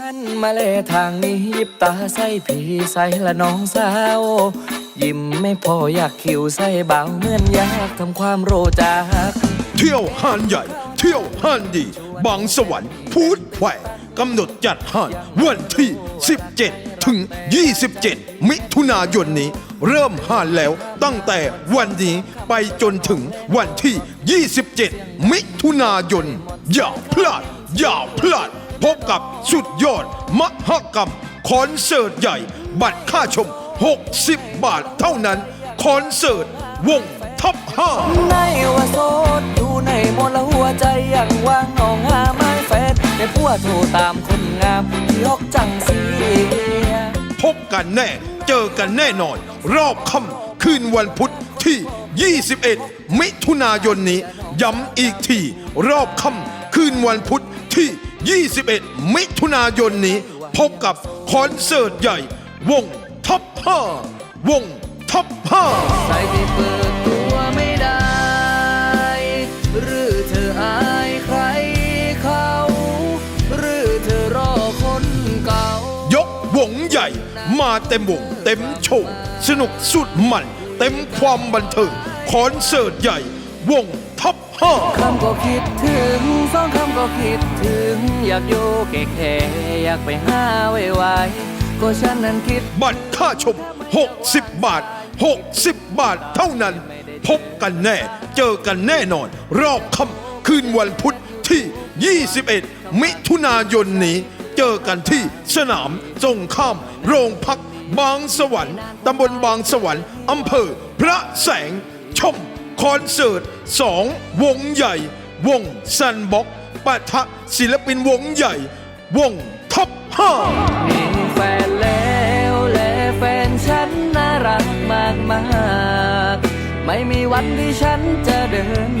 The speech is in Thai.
หันมาเลทางนี้ยิบตาใส่ผีใส่ละน้องสาว ยิ้มไม่พออยากคิวใส่เบาเหมือนอยากทำความโรจากเที่ยวห้านใหญ่ เที่ยวห้านดี บางสวรรค์พูดแขวกำหนดจัดห้านวันที่ 17 ถึง 27 มิถุนายนนี้ เริ่มห้านแล้วตั้งแต่วันนี้ไปจนถึงวันที่ 27 มิถุนายน อย่าพลาด อย่าพลาด พบกับสุดยอด มหกรรม คอนเสิร์ตใหญ่ บัตรค่าชม 60 บาทเท่านั้น คอนเสิร์ต วงท็อปห้าในว่าโสดอยู่ในมนละหัวใจยังว่างน้องหาไม้แฟดแต่ผัวโทรตามคนงามลอกจังเสียพบกันแน่ เจอกันแน่นอน รอบค่ำคืนวันพุธที่ 21 มิถุนายนนี้ ย้ำอีกที รอบค่ำคืนวันพุธที่ 21 มิถุนายนนี้ พบกับคอนเสิร์ตใหญ่ วงท็อป5วงท็อป5ใส่ที่เปิดตัวไม่ได้ หรือเธออายใครเขา หรือเธอรอคนเก่ายกวงใหญ่ มาเต็มวง เต็มโชว์สนุกสุดมัน เต็มความบันเทิงคอนเสิร์ตใหญ่ วงท็อป5คำก็คิดถึงสองคำ ก็คิดถึง อยากอยู่แก่ๆอยากไปหาไวๆก็ฉันนั้นคิด บัตรค่าชม 60 บาท 60 บาทเท่านั้น พบกันแน่ เจอกันแน่นอน รอบค่ำคืนวันพุธที่ 21 มิถุนายนนี้ เจอกันที่สนามตรงข้าม โรงพัก บางสวรรค์ตำบลบางสวรรค์อำเภอ พระแสง ชม คอนเสิร์ต 2 วงใหญ่ วงซันบ็อก ปะทะศิลปินวงใหญ่ วงท็อป5มีแฟนแล้วและแฟนฉันน่ารักมากมากไม่มีวันที่ฉันจะเดิน